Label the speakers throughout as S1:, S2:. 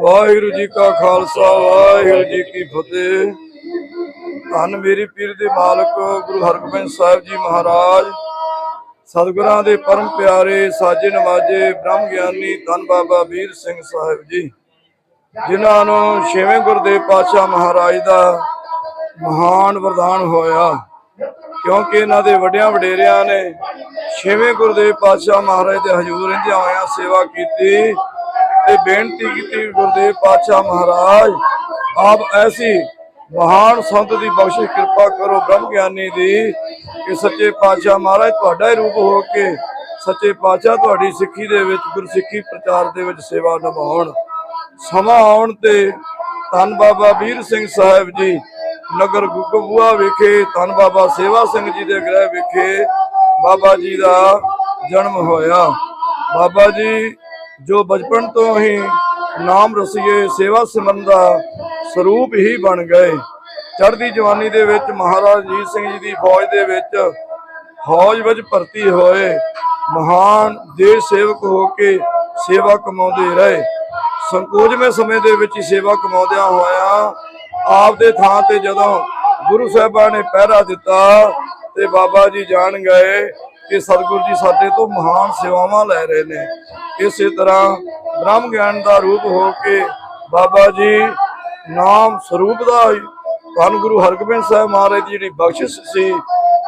S1: ਵਾਹਿਗੁਰੂ ਜੀ ਕਾ ਖਾਲਸਾ, ਵਾਹਿਗੁਰੂ ਜੀ ਕੀ ਫਤਿਹ। ਧੰਨ ਮੇਰੀ ਪੀਰ ਦੇ ਮਾਲਕ ਗੁਰੂ ਹਰਗੋਬਿੰਦ ਸਾਹਿਬ ਜੀ ਮਹਾਰਾਜ। ਸਤਿਗੁਰਾਂ ਦੇ ਪਰਮ ਪਿਆਰੇ ਸਾਜੇ ਨਵਾਜੇ ਬ੍ਰਹਮ ਗਿਆਨੀ ਧੰਨ ਬਾਬਾ ਵੀਰ ਸਿੰਘ ਸਾਹਿਬ ਜੀ, ਜਿਨ੍ਹਾਂ ਨੂੰ ਛੇਵੇਂ ਗੁਰਦੇਵ ਪਾਤਸ਼ਾਹ ਮਹਾਰਾਜ ਦਾ ਮਹਾਨ ਵਰਦਾਨ ਹੋਇਆ। ਕਿਉਂਕਿ ਇਹਨਾਂ ਦੇ ਵੱਡਿਆਂ ਵਡੇਰਿਆਂ ਨੇ ਛੇਵੇਂ ਗੁਰਦੇਵ ਪਾਤਸ਼ਾਹ ਮਹਾਰਾਜ ਦੇ ਹਜ਼ੂਰ ਰਹਿੰਦਿਆਂ ਹੋਇਆਂ ਸੇਵਾ ਕੀਤੀ। ਤੇ ਬੇਨਤੀ ਕੀਤੀ ਗੁਰਦੇਵ ਪਾਤਸ਼ਾਹ ਮਹਾਰਾਜ, ਆਪ ਐਸੀ ਮਹਾਨ ਸੰਤ ਦੀ ਬਖਸ਼ਿਸ਼ ਕਿਰਪਾ ਕਰੋ, ਬ੍ਰਹਮ ਗਿਆਨੀ ਦੀ, ਕਿ ਸੱਚੇ ਪਾਤਸ਼ਾਹ ਮਹਾਰਾਜ ਤੁਹਾਡਾ ਹੀ ਰੂਪ ਹੋ ਕੇ ਸੱਚੇ ਪਾਤਸ਼ਾਹ ਤੁਹਾਡੀ ਸਿੱਖੀ ਦੇ ਵਿੱਚ, ਗੁਰਸਿੱਖੀ ਪ੍ਰਚਾਰ ਦੇ ਵਿੱਚ ਸੇਵਾ ਨਿਭਾਉਣ। ਸਮਾਂ ਆਉਣ ਤੇ ਧੰਨ ਬਾਬਾ ਵੀਰ ਸਿੰਘ ਸਾਹਿਬ ਜੀ, ਨਗਰ ਗੁੱਗਬੂਆ ਵਿਖੇ, ਧੰਨ ਬਾਬਾ ਸੇਵਾ ਸਿੰਘ ਜੀ ਦੇ ਗ੍ਰਹਿ ਵਿਖੇ ਬਾਬਾ ਜੀ ਦਾ ਜਨਮ ਹੋਇਆ। ਬਾਬਾ ਜੀ ਜੋ ਬਚਪਨ ਤੋਂ ਹੀ ਨਾਮ ਰਸੀਏ, ਸੇਵਾ ਸਿਮਰਨ ਦਾ ਸਰੂਪ ਹੀ ਬਣ ਗਏ। ਚੜ੍ਹਦੀ ਜਵਾਨੀ ਦੇ ਵਿੱਚ ਮਹਾਰਾਜ ਜੀਤ ਸਿੰਘ ਜੀ ਦੀ ਫੌਜ ਦੇ ਵਿੱਚ ਫੌਜ ਵਿੱਚ ਭਰਤੀ ਹੋਏ ਮਹਾਨ ਦੇਸ਼ ਸੇਵਕ ਹੋ ਕੇ ਸੇਵਾ ਕਮਾਉਂਦੇ ਰਹੇ। ਸੰਕੋਚਵੇਂ ਸਮੇਂ ਦੇ ਵਿੱਚ ਹੀ ਸੇਵਾ ਕਮਾਉਂਦਿਆਂ ਹੋਇਆਂ ਆਪਦੇ ਥਾਂ ਤੇ ਜਦੋਂ ਗੁਰੂ ਸਾਹਿਬਾਨ ਨੇ ਪਹਿਰਾ ਦਿੱਤਾ ਤੇ ਬਾਬਾ ਜੀ ਜਾਣ ਗਏ ਕਿ ਸਤਿਗੁਰੂ ਜੀ ਸਾਡੇ ਤੋਂ ਮਹਾਨ ਸੇਵਾਵਾਂ ਲੈ ਰਹੇ ਨੇ। ਇਸੇ ਤਰ੍ਹਾਂ ਬ੍ਰਹਮ ਗਿਆਨ ਦਾ ਰੂਪ ਹੋ ਕੇ ਬਾਬਾ ਜੀ ਨਾਮ ਸਰੂਪ ਦਾ ਧੰਨ ਗੁਰੂ ਹਰਗੋਬਿੰਦ ਸਾਹਿਬ ਮਹਾਰਾਜ ਦੀ ਜਿਹੜੀ ਬਖਸ਼ਿਸ਼ ਸੀ,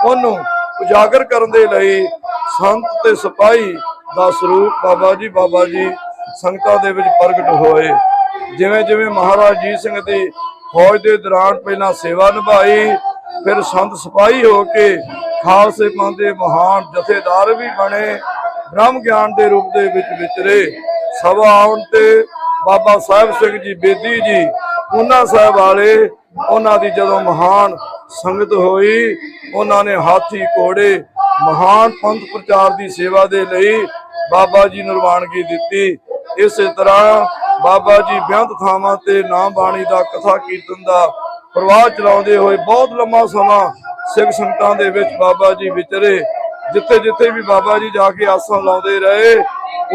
S1: ਉਹਨੂੰ ਉਜਾਗਰ ਕਰਨ ਦੇ ਲਈ ਸੰਤ ਤੇ ਸਿਪਾਹੀ ਦਾ ਸਰੂਪ ਬਾਬਾ ਜੀ ਬਾਬਾ ਜੀ ਸੰਗਤਾਂ ਦੇ ਵਿੱਚ ਪ੍ਰਗਟ ਹੋਏ। ਜਿਵੇਂ ਜਿਵੇਂ ਮਹਾਰਾਜ ਜੀਤ ਸਿੰਘ ਦੀ ਫੌਜ ਦੇ ਦੌਰਾਨ ਪਹਿਲਾਂ ਸੇਵਾ ਨਿਭਾਈ, ਫਿਰ ਸੰਤ ਸਿਪਾਹੀ ਹੋ ਕੇ ਖਾਲਸੇ ਪੰਥ ਦੇ ਮਹਾਨ ਜਥੇਦਾਰ ਵੀ ਬਣੇ, ਬ੍ਰਹਮ ਗਿਆਨ ਦੇ ਰੂਪ ਦੇ ਵਿੱਚ ਵਿਚਰੇ। ਸਭਾ ਆਉਣ ਤੇ ਬਾਬਾ ਸਾਹਿਬ ਸਿੰਘ ਜੀ, ਬੇਦੀ ਜੀ, ਉਹਨਾਂ ਸਾਹਿਬ ਵਾਲੇ ਉਹਨਾਂ ਦੀ ਜਦੋਂ ਮਹਾਨ ਸੰਗਤ ਹੋਈ, ਉਹਨਾਂ ਨੇ ਹਾਥੀ ਕੋੜੇ ਮਹਾਨ ਪੰਥ ਪ੍ਰਚਾਰ ਦੀ ਸੇਵਾ ਦੇ ਲਈ ਬਾਬਾ ਜੀ ਨੂੰ ਰਵਾਨਗੀ ਦਿੱਤੀ। ਇਸੇ ਤਰ੍ਹਾਂ ਬਾਬਾ ਜੀ ਬੇਅੰਤ ਥਾਵਾਂ ਤੇ ਨਾਮ ਬਾਣੀ ਦਾ ਕਥਾ ਕੀਰਤਨ ਦਾ ਪ੍ਰਵਾਹ ਚਲਾਉਂਦੇ ਹੋਏ ਬਹੁਤ ਲੰਮਾ ਸਮਾਂ ਸਿੱਖ ਸੰਗਤਾਂ ਦੇ ਵਿੱਚ ਬਾਬਾ ਜੀ ਵਿਚਰੇ, ਜਿੱਥੇ ਜਿੱਥੇ ਵੀ ਬਾਬਾ ਜੀ ਜਾ ਕੇ ਆਸਣ ਲਾਉਂਦੇ ਰਹੇ,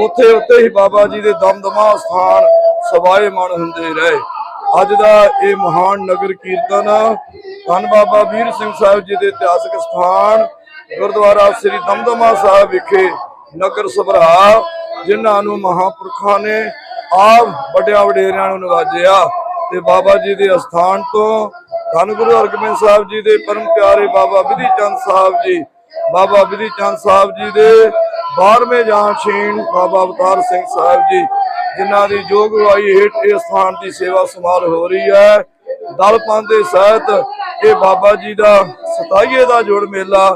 S1: ਉੱਥੇ ਉੱਥੇ ਹੀ ਬਾਬਾ ਜੀ ਦੇ ਦਮਦਮਾ ਸਥਾਨ ਸਵਾਏ ਹੁੰਦੇ ਰਹੇ। ਅੱਜ ਦਾ ਇਹ ਮਹਾਨ ਨਗਰ ਕੀਰਤਨ, ਧੰਨ ਬਾਬਾ ਵੀਰ ਸਿੰਘ ਸਾਹਿਬ ਜੀ ਦੇ ਇਤਿਹਾਸਕ ਸਥਾਨ, ਗੁਰਦੁਆਰਾ ਸ੍ਰੀ ਦਮਦਮਾ ਸਾਹਿਬ ਵਿਖੇ ਨਗਰ ਸਭਰਾ ਜਿਨ੍ਹਾਂ ਨੂੰ ਮਹਾਪੁਰਖਾਂ ਨੇ ਆਪ ਵੱਡਿਆਂ ਵਡੇਰਿਆਂ ਨੂੰ ਨਵਾਜਿਆ ਤੇ ਬਾਬਾ ਜੀ ਦੇ ਅਸਥਾਨ ਤੋਂ ਧੰਨ ਗੁਰੂ ਹਰਗੋਬਿੰਦ ਸਾਹਿਬ ਜੀ ਦੇ ਪਰਮ ਪਿਆਰੇ ਬਾਬਾ ਵਿਧੀ ਚੰਦ ਸਾਹਿਬ ਜੀ, ਬਾਬਾ ਵਿਧੀ ਚੰਦ ਸਾਹਿਬ ਜੀ ਦੇ 12ਵੇਂ ਜਾਨਸ਼ੀਨ ਬਾਬਾ ਅਵਤਾਰ ਸਿੰਘ ਸਾਹਿਬ ਜੀ, ਜਿਨ੍ਹਾਂ ਦੀ ਜੋਗ ਗਵਾਈ ਹੇਠ ਇਸ ਸਥਾਨ ਦੀ ਸੇਵਾ ਸੰਭਾਲ ਹੋ ਰਹੀ ਹੈ। ਦਲ ਦੇ ਸਹਿਤ ਇਹ ਬਾਬਾ ਜੀ ਦਾ ਸਤਾਈਏ ਦਾ ਜੋੜ ਮੇਲਾ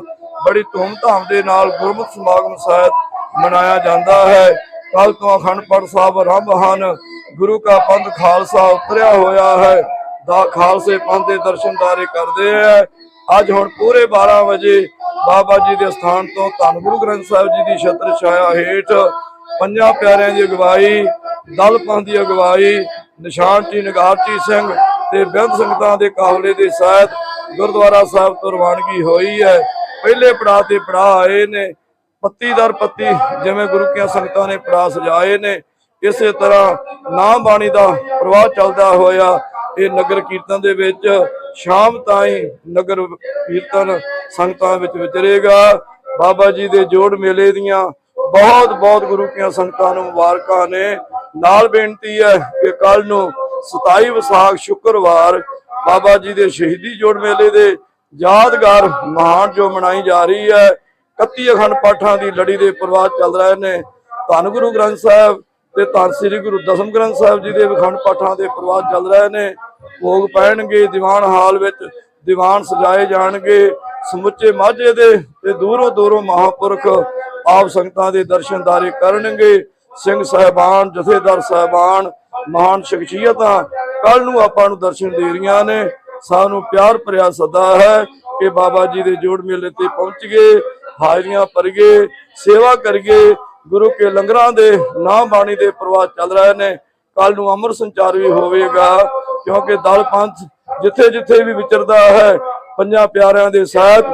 S1: ਬੜੀ ਧੂਮਧਾਮ ਦੇ ਨਾਲ ਗੁਰਮਤਿ ਸਮਾਗਮ ਸਹਿਤ ਮਨਾਇਆ ਜਾਂਦਾ ਹੈ। ਕੱਲ ਤੋਂ ਅਖੰਡ ਪਾਠ ਸਾਹਿਬ ਆਰੰਭ ਹਨ। ਗੁਰੂ ਕਾ ਪੰਥ ਖਾਲਸਾ ਉਤਰਿਆ ਹੋਇਆ ਹੈ। ਦਾ ਖਾਲਸੇ ਪੰਥ ਦੇ ਦਰਸ਼ਨਦਾਰੇ ਕਰਦੇ ਹੈ ਅੱਜ ਹੁਣ ਪੂਰੇ 12 ਵਜੇ ਬਾਬਾ ਜੀ ਦੇ ਸਥਾਨ ਤੋਂ ਧੰਨ ਗੁਰੂ ਗ੍ਰੰਥ ਸਾਹਿਬ ਜੀ ਦੀ ਛਤਰ ਛਾਇਆ ਹੇਠ ਪੰਜਾਂ ਪਿਆਰਿਆਂ ਦੀ ਅਗਵਾਈ ਦਲ ਪੰਥ ਦੀ ਅਗਵਾਈ ਨਿਸ਼ਾਨ ਜੀ ਨਗਾਰਚੀ ਸਿੰਘ ਤੇ ਬੇਅੰਤ ਸੰਗਤਾਂ ਦੇ ਕਾਫਲੇ ਦੇ ਸਹਿਤ ਗੁਰਦੁਆਰਾ ਸਾਹਿਬ ਤੋਂ ਰਵਾਨਗੀ ਹੋਈ ਹੈ। ਪਹਿਲੇ ਪੜਾਅ ਤੇ ਪੜਾਅ ਆਏ ਨੇ। ਪੱਤੀ ਦਰ ਪੱਤੀ ਜਿਵੇਂ ਗੁਰੂ ਕੀਆਂ ਸੰਗਤਾਂ ਨੇ ਪੜਾਅ ਸਜਾਏ ਨੇ। ਇਸੇ ਤਰ੍ਹਾਂ ਨਾਮ ਬਾਣੀ ਦਾ ਪ੍ਰਵਾਹ ਚੱਲਦਾ ਹੋਇਆ ਇਹ ਨਗਰ ਕੀਰਤਨ ਦੇ ਵਿੱਚ ਸ਼ਾਮ ਤਾਈਂ ਨਗਰ ਕੀਰਤਨ ਸੰਗਤਾਂ ਵਿੱਚ ਵਿਚਰੇਗਾ। ਬਾਬਾ ਜੀ ਦੇ ਜੋੜ ਮੇਲੇ ਦੀਆਂ ਬਹੁਤ ਬਹੁਤ ਗੁਰੂ ਕੀਆਂ ਸੰਗਤਾਂ ਨੂੰ ਮੁਬਾਰਕਾਂ ਨੇ। ਨਾਲ ਬੇਨਤੀ ਹੈ ਕਿ ਕੱਲ ਨੂੰ 27 ਵਿਸਾਖ ਸ਼ੁੱਕਰਵਾਰ ਬਾਬਾ ਜੀ ਦੇ ਸ਼ਹੀਦੀ ਜੋੜ ਮੇਲੇ ਦੇ ਯਾਦਗਾਰ ਮਹਾਨ ਜੋ ਮਨਾਈ ਜਾ ਰਹੀ ਹੈ 31 ਅਖੰਡ ਪਾਠਾਂ ਦੀ ਲੜੀ ਦੇ ਪ੍ਰਵਾਹ ਚੱਲ ਰਹੇ ਨੇ। ਧੰਨ ਗੁਰੂ ਗ੍ਰੰਥ ਸਾਹਿਬ ਤੇ ਧੰਨ ਸ੍ਰੀ ਗੁਰੂ ਦਸਮ ਗ੍ਰੰਥ ਸਾਹਿਬ ਜੀ ਦੇ ਅਖੰਡ ਪਾਠਾਂ ਦੇ ਪ੍ਰਵਾਹ ਚੱਲ ਰਹੇ ਨੇ। ਭੋਗ ਪੈਣਗੇ, ਦੀਵਾਨ ਹਾਲ ਵਿੱਚ ਦੀਵਾਨ ਸਜਾਏ ਜਾਣਗੇ। ਸਮੁੱਚੇ ਮਾਝੇ ਦੇ ਤੇ ਦੂਰੋਂ ਦੂਰੋਂ ਮਹਾਪੁਰਖ ਆਪ ਸੰਗਤਾਂ ਦੇ ਦਰਸ਼ਨਦਾਰੇ ਕਰਨਗੇ। ਸਿੰਘ ਸਾਹਿਬਾਨ, ਜਥੇਦਾਰ ਸਾਹਿਬਾਨ, ਮਹਾਨ ਸ਼ਖਸੀਅਤਾਂ ਕੱਲ ਨੂੰ ਆਪਾਂ ਨੂੰ ਦਰਸ਼ਨ ਦੇ ਰਹੀਆਂ ਨੇ। ਸਾਨੂੰ ਪਿਆਰ ਭਰਿਆ ਸਦਾ ਹੈ ਕਿ ਬਾਬਾ ਜੀ ਦੇ ਜੋੜ ਮੇਲੇ ਤੇ ਪਹੁੰਚ ਗਏ, ਹਾਜ਼ਰੀਆਂ ਭਰਗੇ ਸੇਵਾ ਕਰਗੇ ਗੁਰੂ ਕੇ ਲੰਗਰਾਂ ਦੇ ਨਾਮ ਬਾਣੀ ਦੇ ਪ੍ਰਵਾਹ ਚੱਲ ਰਹੇ ਨੇ। ਕੱਲ ਨੂੰ ਅਮਰ ਸੰਚਾਰ ਵੀ ਹੋਵੇਗਾ, ਕਿਉਂਕਿ ਦਲ ਪੰਥ ਜਿੱਥੇ ਜਿੱਥੇ ਵੀ ਵਿਚਰਦਾ ਹੈ, ਪੰਜਾਂ ਪਿਆਰਿਆਂ ਦੇ ਸਾਥ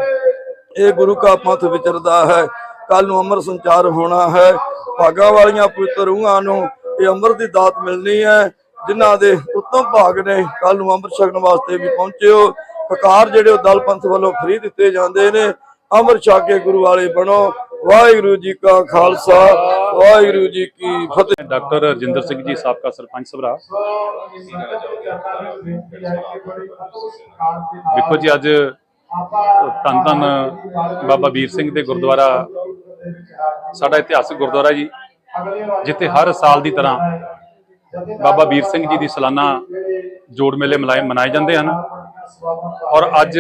S1: ਇਹ ਗੁਰੂ ਕਾ ਪੰਥ ਵਿਚਰਦਾ ਹੈ। ਕੱਲ ਨੂੰ ਅਮਰ ਸੰਚਾਰ ਹੋਣਾ ਹੈ। ਭਾਗਾ ਵਾਲੀਆਂ ਪਵਿੱਤਰ ਰੂਹਾਂ ਨੂੰ ਇਹ ਅੰਮ੍ਰਿਤ ਦੀ ਦਾਤ ਮਿਲਣੀ ਹੈ। ਜਿਨ੍ਹਾਂ ਦੇ ਉੱਤਮ ਭਾਗ ਨੇ ਕੱਲ ਨੂੰ ਅੰਮ੍ਰਿਤ ਛਕਣ ਵਾਸਤੇ ਵੀ ਪਹੁੰਚਿਓ ਕਕਾਰ ਜਿਹੜੇ ਉਹ ਦਲ ਪੰਥ ਵੱਲੋਂ ਫ੍ਰੀ ਦਿੱਤੇ ਜਾਂਦੇ ਨੇ। ਅੰਮ੍ਰਿਤ ਛਕ ਕੇ ਗੁਰੂ ਵਾਲੇ ਬਣੋ। ਵਾਹਿਗੁਰੂ ਜੀ ਕਾ ਖਾਲਸਾ, ਵਾਹਿਗੁਰੂ ਜੀ ਕੀ ਫਤਿਹ।
S2: ਡਾਕਟਰ ਰਜਿੰਦਰ ਸਿੰਘ ਜੀ, ਸਾਬਕਾ ਸਰਪੰਚ ਸਭਰਾ। ਵੇਖੋ ਜੀ, ਅੱਜ ਧੰਨ ਧੰਨ ਬਾਬਾ ਵੀਰ ਸਿੰਘ ਦੇ ਗੁਰਦੁਆਰਾ, ਸਾਡਾ ਇਤਿਹਾਸਕ ਗੁਰਦੁਆਰਾ ਜੀ, ਜਿੱਥੇ ਹਰ ਸਾਲ ਦੀ ਤਰ੍ਹਾਂ ਬਾਬਾ ਵੀਰ ਸਿੰਘ ਜੀ ਦੀ ਸਾਲਾਨਾ ਜੋੜ ਮੇਲੇ ਮਨਾਏ ਮਨਾਏ ਜਾਂਦੇ ਹਨ। ਔਰ ਅੱਜ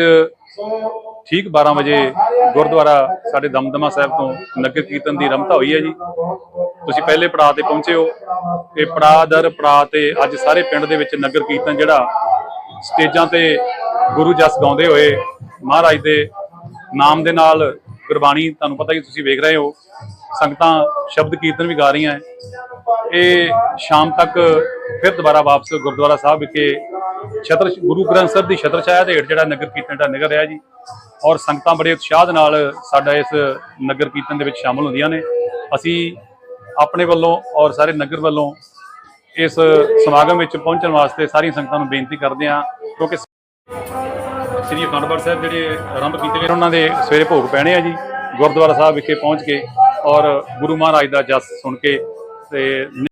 S2: ਠੀਕ 12 ਵਜੇ ਗੁਰਦੁਆਰਾ ਸਾਡੇ ਦਮਦਮਾ ਸਾਹਿਬ ਤੋਂ ਨਗਰ ਕੀਰਤਨ ਦੀ ਰਮਤਾ ਹੋਈ ਹੈ ਜੀ। ਤੁਸੀਂ ਪਹਿਲੇ ਪੜਾਅ ਤੇ ਪਹੁੰਚੇ ਹੋ। ਇਹ ਪੜਾਅ ਦਰ ਪੜਾਅ ਤੇ ਅੱਜ ਸਾਰੇ ਪਿੰਡ ਦੇ ਵਿੱਚ ਨਗਰ ਕੀਰਤਨ ਜਿਹੜਾ ਸਟੇਜਾਂ ਤੇ ਗੁਰੂ ਜਸ ਗਾਉਂਦੇ ਹੋਏ ਮਹਾਰਾਜ ਦੇ ਨਾਮ ਦੇ ਨਾਲ ਗੁਰਬਾਣੀ ਤੁਹਾਨੂੰ ਪਤਾ ਹੀ ਤੁਸੀਂ ਵੇਖ ਰਹੇ ਹੋ। ਸੰਗਤਾਂ ਸ਼ਬਦ ਕੀਰਤਨ ਵੀ ਗਾ ਰਹੀਆਂ ਇਹ ਸ਼ਾਮ ਤੱਕ ਫਿਰ ਦੁਬਾਰਾ ਵਾਪਸ ਗੁਰਦੁਆਰਾ ਸਾਹਿਬ ਵਿਖੇ ਛਤਰ ਗੁਰੂ ਗ੍ਰੰਥ ਸਾਹਿਬ ਦੀ ਛਤਰ ਛਾਇਆ ਦੇ ਹੇਠ ਜਿਹੜਾ ਨਗਰ ਕੀਰਤਨ ਦਾ ਨਿਕਲ ਰਿਹਾ ਜੀ। ਔਰ ਸੰਗਤਾਂ ਬੜੇ ਉਤਸ਼ਾਹ ਦੇ ਨਾਲ ਸਾਡਾ ਇਸ ਨਗਰ ਕੀਰਤਨ ਦੇ ਵਿੱਚ ਸ਼ਾਮਲ ਹੁੰਦੀਆਂ ਨੇ। ਅਸੀਂ ਆਪਣੇ ਵੱਲੋਂ ਔਰ ਸਾਰੇ ਨਗਰ ਵੱਲੋਂ ਇਸ ਸਮਾਗਮ ਵਿੱਚ ਪਹੁੰਚਣ ਵਾਸਤੇ ਸਾਰੀਆਂ ਸੰਗਤਾਂ ਨੂੰ ਬੇਨਤੀ ਕਰਦੇ ਹਾਂ, ਕਿਉਂਕਿ ਸ੍ਰੀ ਅਖੰਡ ਪਾਠ ਸਾਹਿਬ ਜਿਹੜੇ ਆਰੰਭ ਕੀਤੇ ਗਏ ਉਹਨਾਂ ਦੇ ਸਵੇਰੇ ਭੋਗ ਪੈਣੇ ਆ ਜੀ, ਗੁਰਦੁਆਰਾ ਸਾਹਿਬ ਵਿਖੇ ਪਹੁੰਚ ਕੇ ਔਰ ਗੁਰੂ ਮਹਾਰਾਜ ਦਾ ਜਸ ਸੁਣ ਕੇ ਤੇ